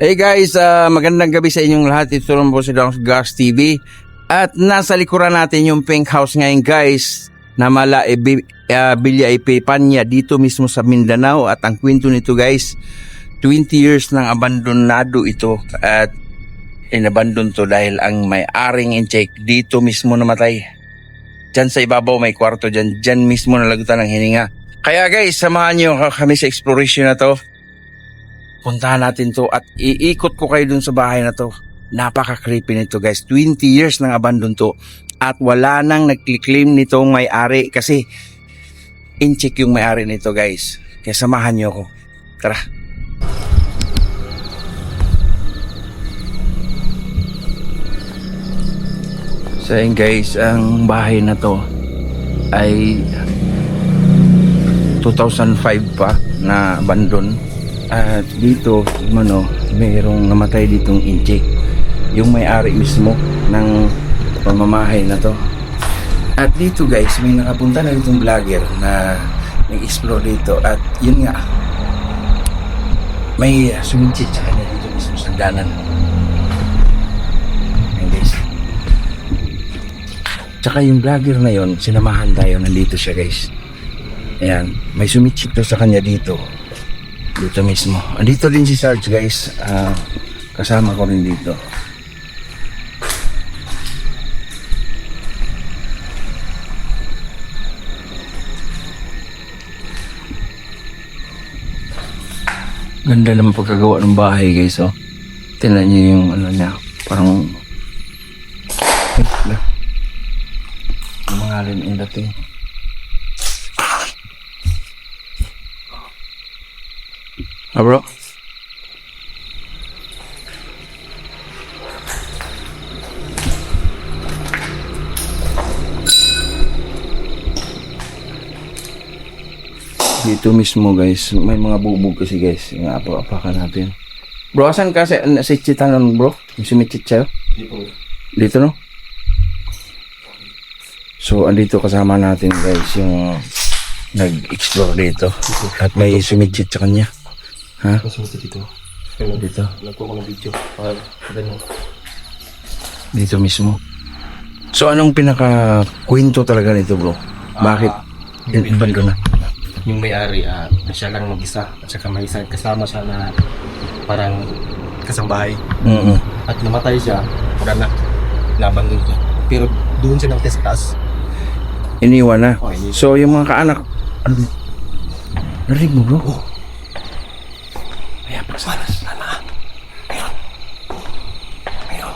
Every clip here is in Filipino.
Hey guys, ah, magandang gabi sa inyong lahat. Ito lang po si Dong Gas TV. At nasa likuran natin yung pink house ngayon guys na mala e, bi, ah, Bilya Ipipanya dito mismo sa Mindanao. At ang kwento nito guys, 20 years nang abandonado ito. At inabandon to dahil ang may-aring in-check dito mismo namatay. Diyan sa ibabaw may kwarto dyan. Diyan mismo nalagutan ng hininga. Kaya guys, samahan niyo kami sa exploration na to puntahan natin to at iikot ko kayo dun sa bahay na to. Napaka-creepy nito guys. 20 years nang abandon to. At wala nang nagkiklim nitong may-ari kasi in-check yung may-ari nito guys. Kaya samahan niyo ako. Tara. So yun guys, ang bahay na to ay 2005 pa na abandon at dito, mano, mayroong namatay ditong incheck. Yung may-ari mismo ng pamamahay na to. At dito guys, may nakapunta na ditong vlogger na nag-explore dito. At yun nga, may suminchit sa kanya dito mismo sa danan. Ayan guys. Tsaka yung vlogger na yon sinamahan tayo, nandito siya guys. Ayan, may sumitchit to sa kanya dito dito mismo. Andito din si Sarge guys. Ah, kasama ko rin dito. Ganda naman pagkagawa ng bahay guys oh. Tingnan niyo yung ano niya. Parang Wait lang. Ang mga rin yung dating. Ah, bro? Dito mismo guys, may mga bubog kasi guys, yung apa-apakan natin. Bro, asan ka sa, sa chitanon bro? Yung sumichit sa'yo? Dito. Dito no? So, andito kasama natin guys yung nag-explore dito. At may sumichit sa kanya. Ha? Mas gusto dito. Dito. Nagkuha ko ng video. Para ganun. Dito mismo. So anong pinaka kwento talaga nito bro? Bakit? yung Iban ko na. Yung may-ari, ah, siya lang mag-isa. At saka may isa kasama siya na parang kasambahay. Mm At namatay siya. Wala na. Laban dun siya. Pero doon siya namatay sa taas. Iniwan na. Oh, iniwan. So yung mga kaanak, ano? Narinig mo bro? Oh. Ayan, pasalas. Tama. Ayun. Ayun.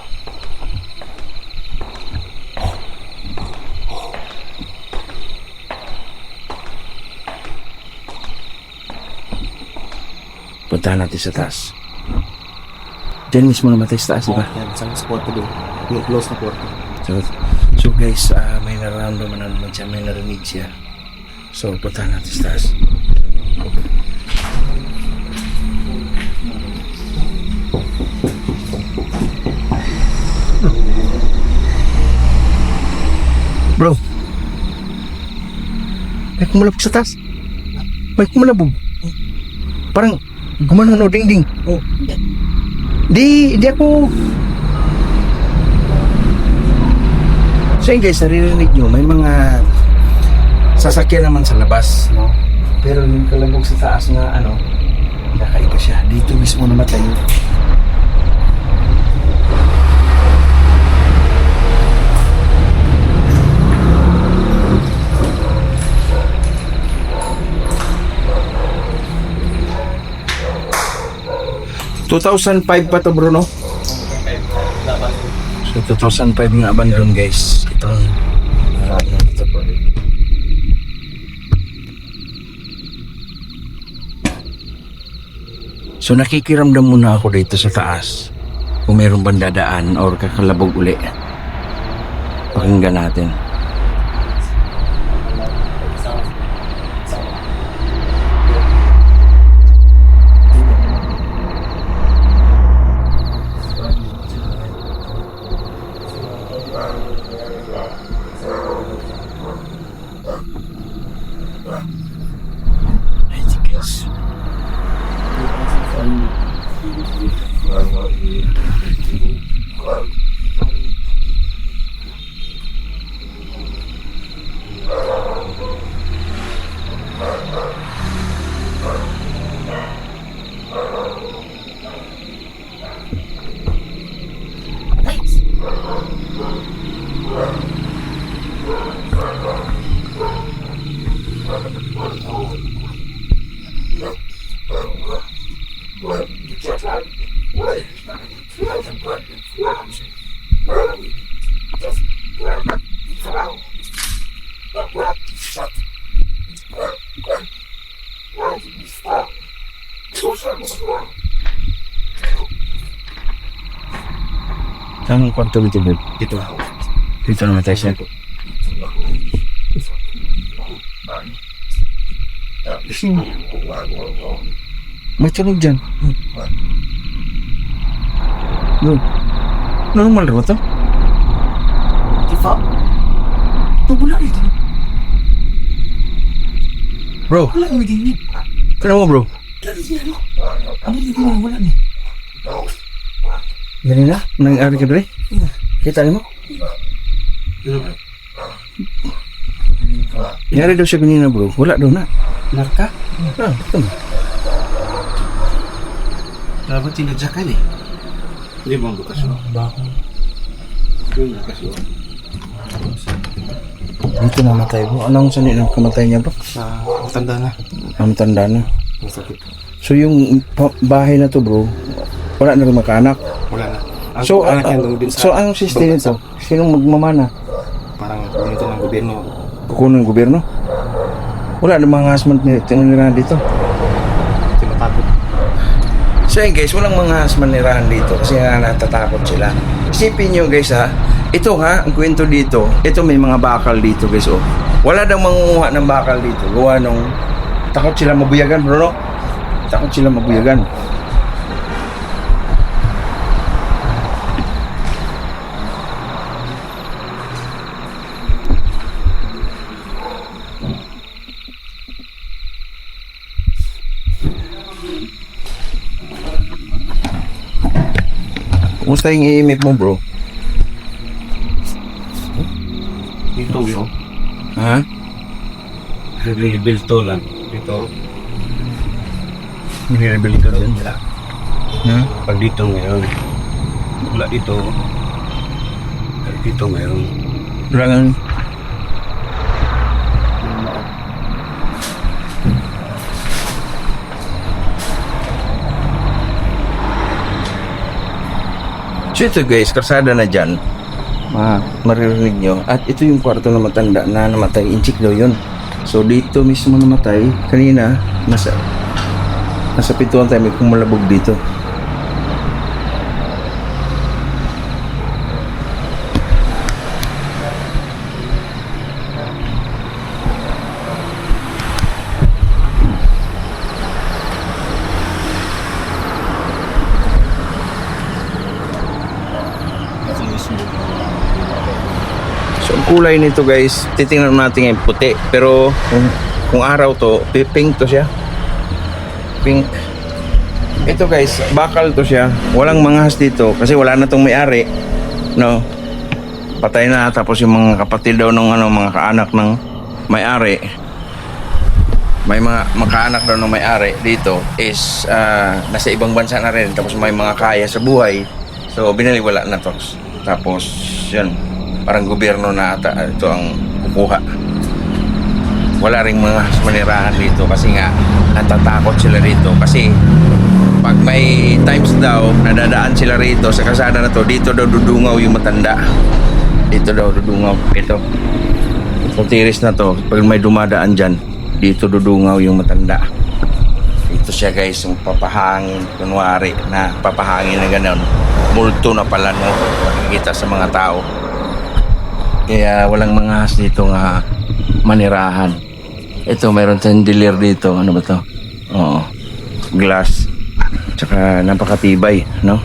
Puntahan natin sa taas. Diyan mismo namatay sa taas, di ba? Yan, sa sa kwarto doon. Yung close na kwarto. So, so guys, ah, may nararamdaman na naman siya, may narinig siya. So, puntahan natin sa taas. Bro, may kumalabog sa taas. May kumalabog. Parang gumanon o ding-ding. Oh. Di, di ako So yun guys, naririnig nyo, may mga sasakyan naman sa labas, no? Pero yung kalabog sa taas na ano, nakaiba siya. Dito mismo namatay. ...2005 pa to bro, no? Laban. So 2005 nga abandon guys. Itong uh, ano dito po. So nakikiramdam muna ako dito sa taas. Kung mayroong bandadaan or kakalabog uli. Pakinggan natin. Anong kwarto dito, bro? Dito. Dito naman tayo siya. May tunog dyan. Bro, normal ba to? Di ba? Rin din. Bro, Wala rin din. kaya mo bro? Wala rin din. Ano? Mo? Wala rin. Ganun na? Nangyari ka dre? Kita mo? Nangyari daw siya kanina bro. Wala daw na. Narka? Ah, ito. Dapat tinadyakan eh. Hindi mo bukas yun. Bako. Yung bukas yun. Dito namatay bro. Anong sani ng kamatay niya bro? Sa matanda na. Ang tanda na. Ang sakit. So yung bahay na to bro, wala na rin makanak. Wala na. Ang So, anak niya doon din sa... so anong system nito? Sinong magmamana? Parang ganito ng gobyerno. Kukunan ng gobyerno? Wala na mga husband ni tinanirahan dito. Tinatakot. So yun guys, walang mga husband nirahan dito kasi nga natatakot sila. Isipin nyo guys ha, ito ha, ang kwento dito, ito may mga bakal dito guys oh. Wala daw mangunguha ng bakal dito. Gawa nung takot sila mabuyagan bro no? Takot sila mabuyagan. Kumusta yung iimip mo bro? Dito yun. Ha? Rebuild to lang. Dito. Nire-rebuild din? Wala. Ha? Pag dito ngayon. Wala dito. Dito ngayon. Wala nga. So ito guys, karsada na dyan. Ma, maririnig nyo. At ito yung kwarto na matanda na namatay. Inchik daw yun. So dito mismo namatay. Kanina, nasa nasa pintuan tayo. May kumalabog dito. Kulay nito guys, titingnan natin yung puti. Pero kung, kung araw to, pi- pink to siya. Pink. Ito guys, bakal to siya. Walang manghas dito kasi wala na tong may-ari. No. Patay na tapos yung mga kapatid daw ng ano, mga kaanak ng may-ari. May mga makaanak daw ng may-ari dito is ah, nasa ibang bansa na rin tapos may mga kaya sa buhay. So binaliwala na to. Tapos yun, parang gobyerno na ata ito ang kukuha. Wala ring mga manirahan dito kasi nga natatakot sila dito kasi pag may times daw nadadaan sila rito sa kasada na to dito daw dudungaw yung matanda. Dito daw dudungaw. Ito itong na to pag may dumadaan dyan dito dudungaw yung matanda. Ito siya guys yung papahangin kunwari na papahangin na gano'n multo na pala no? Makikita sa mga tao kaya walang mga has dito nga manirahan. Ito mayroon chandelier dito. Ano ba to? Oo. Glass. Tsaka napakatibay no?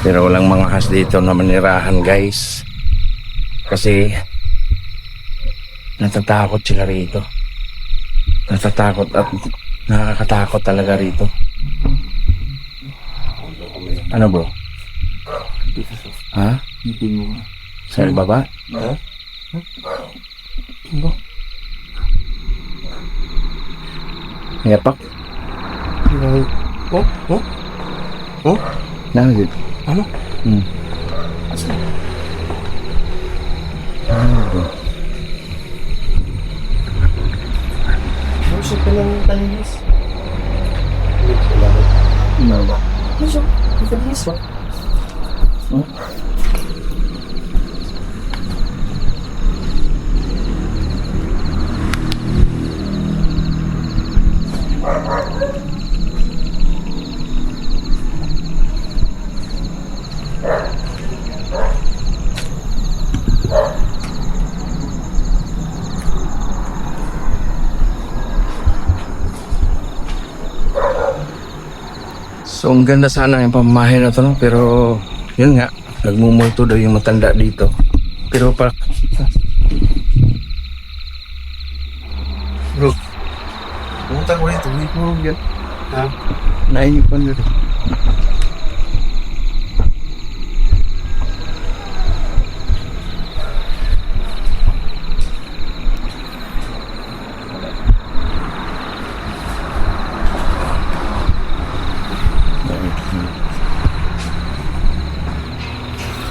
Pero walang mga has dito na manirahan guys. Kasi natatakot sila rito. Natatakot at nakakatakot talaga rito. Ano bro? Ha? Mo. Sa baba Ha? Ano? Yapak? Oh? Oh? Oh? Nangit. Ano? Hmm. Ano ba? Ano siya pa ng kanilis? Ano ba? Ano siya? May kanilis ba? So, ang ganda sana yung pamamahay na to, no? Pero, yun nga, nagmumulto daw yung matanda dito. Pero pa... Bro, pumunta ko rin, tuloy ko yan. Ha? Nainip ko nito.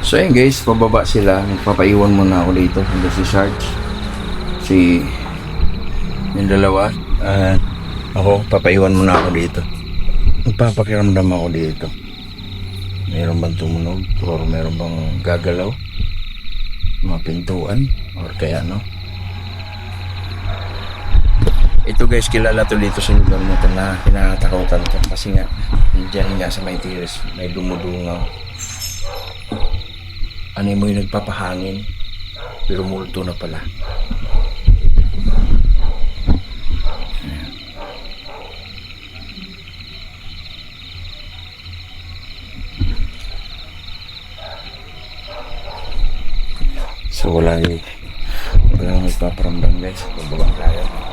So yun guys, pababa sila. Magpapaiwan muna ako dito. Hanggang si Sarge. Si... Yung dalawa. At ako, papaiwan muna ako dito. Magpapakiramdam ako dito. Meron bang tumunog? Or meron bang gagalaw? Mga pintuan? Or kaya no? Ito guys, kilala to dito sa lugar na to na kinakatakutan to. Kasi nga, dyan nga sa may tiris, may dumudungaw. Ano mo yung nagpapahangin? Pero multo na pala. So wala yung wala yung magpaparamdam guys. Pababa tayo.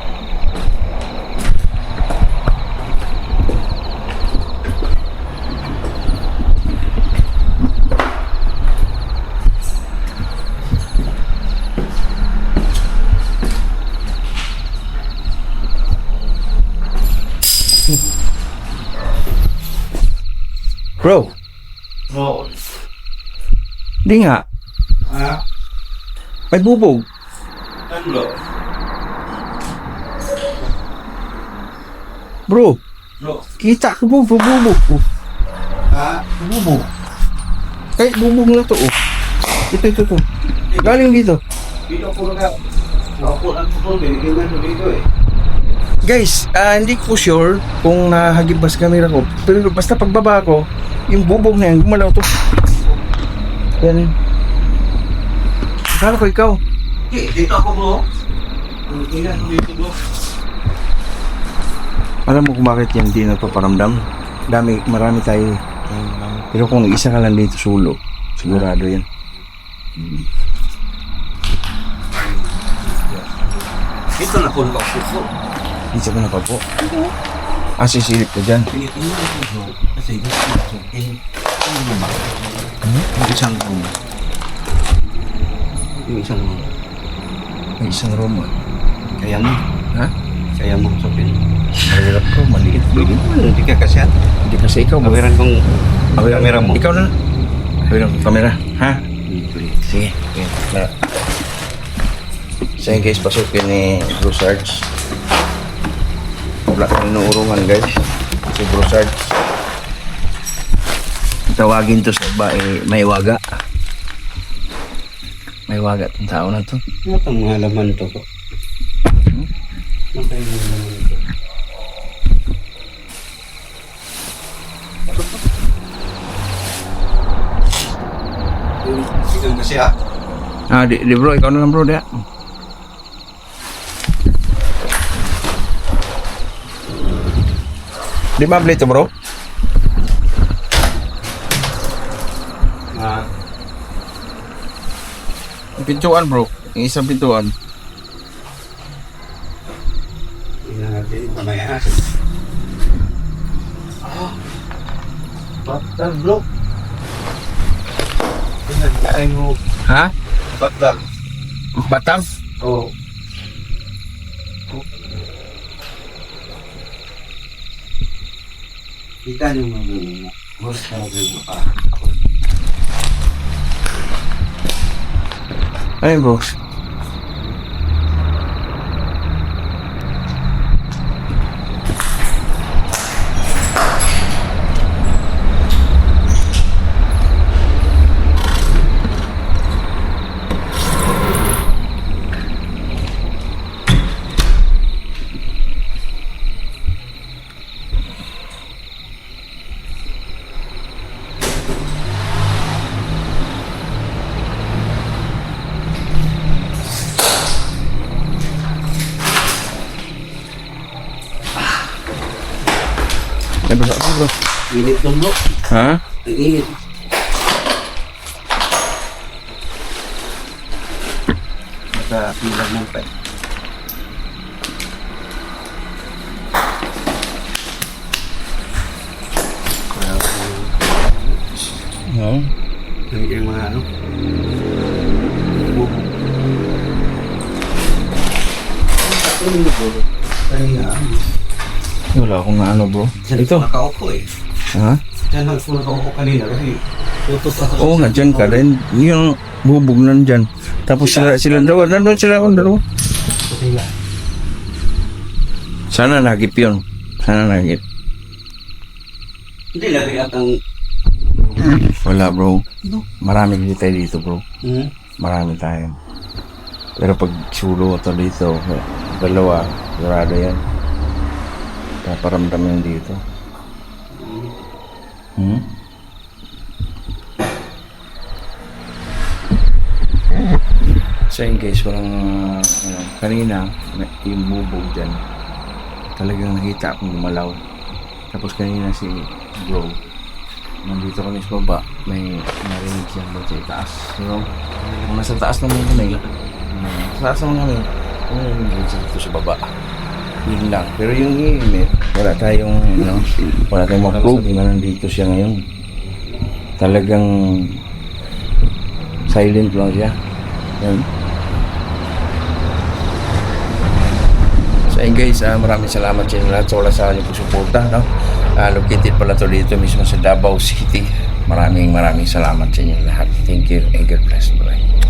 Bro, Oo. di nga. Ha? May bubog. Ano? Bro, Bro. kita ko bubog, bubog. Oh, Ha? bubog. Eh, bubog na to. Oh. Ito, ito, ito. Galing dito. Dito po na Ako ang po, binigyan ko dito eh. Guys, ah, hindi ko sure kung nahagibas camera ko. Pero basta pagbaba ko, yung bubog na yan, gumalaw to. Yan. Akala ko ikaw. Dito ako bro. Binigyan ko dito bro. Alam mo kung bakit yan hindi nagpaparamdam? Dami, marami tayo. Pero kung isa ka lang dito sulo, sigurado yan. Dito na po nakaupo. Ka na pa po. Ah, sisilip ka dyan. Ba? Yung isang room. Yung isang room. May isang room. ah. Kaya mo. Ha? Kaya mo sabihin. Mahirap ko, maliit. Hindi mo, hindi ka kasi at. Hindi kasi ikaw. Kawiran kong Awiran- kamera mo. Ikaw na. Awiran ko kamera. Ha? Sige. Okay. Na. Yun guys, pasukin ni Blue Sarge. Wala kang inuurungan guys. Si Sarge. Tawagin to sa iba eh, may waga. May waga tong tao na to. Ano itong mga laman to po? Hmm? Ano ah. Ah, di, di bro, ikaw na lang bro, dia. Di mabli to bro? Ah, Yung Pintuan bro, yung isang pintuan. tingnan natin mamaya. Ah, batal bro. Tingnan, kain mo. Ha? Batal. Batam? Oo. Kita niyo mga ganun mo. Mas talaga mo pa. Ay bro, ako bro. Init doon bro. Ha? Init. Nasa pilag ng pa. Kaya No? Yung yung mga ano. Kanina. Wala akong ano bro. Ito. Nakaupo eh. Ha? Diyan po nakaupo kanina kasi tutok ako. Oo nga, dyan ka rin. Yung bubog nandyan. Tapos sila, sila dalawa. Nandun sila akong dalawa. Sana nagip yun. Sana nagip. Hindi lagi at ang... Wala bro. Marami dito tayo dito bro. Hmm? Marami tayo. Pero pag sulo ito dito, dalawa, sigurado yan. Paparamdam yan dito. So yun guys, walang, uh, ano, kanina, na- yung bubog dyan, talagang nakita akong gumalaw. Tapos kanina si bro, nandito kami sa baba, may narinig siyang doon sa taas. So, kung nasa taas naman kami, um, sa taas naman kami, kung narinig siya dito sa baba. Yun lang. Pero yung email, wala tayong, ano, wala tayong ma-prove na nandito siya ngayon. Talagang silent lang siya. Yan. So ayun guys, ah, maraming salamat sa inyo lahat sa wala sa po suporta. No? Ah, located pala to dito mismo sa Davao City. Maraming maraming salamat sa inyo lahat. Thank you and God bless. Bye.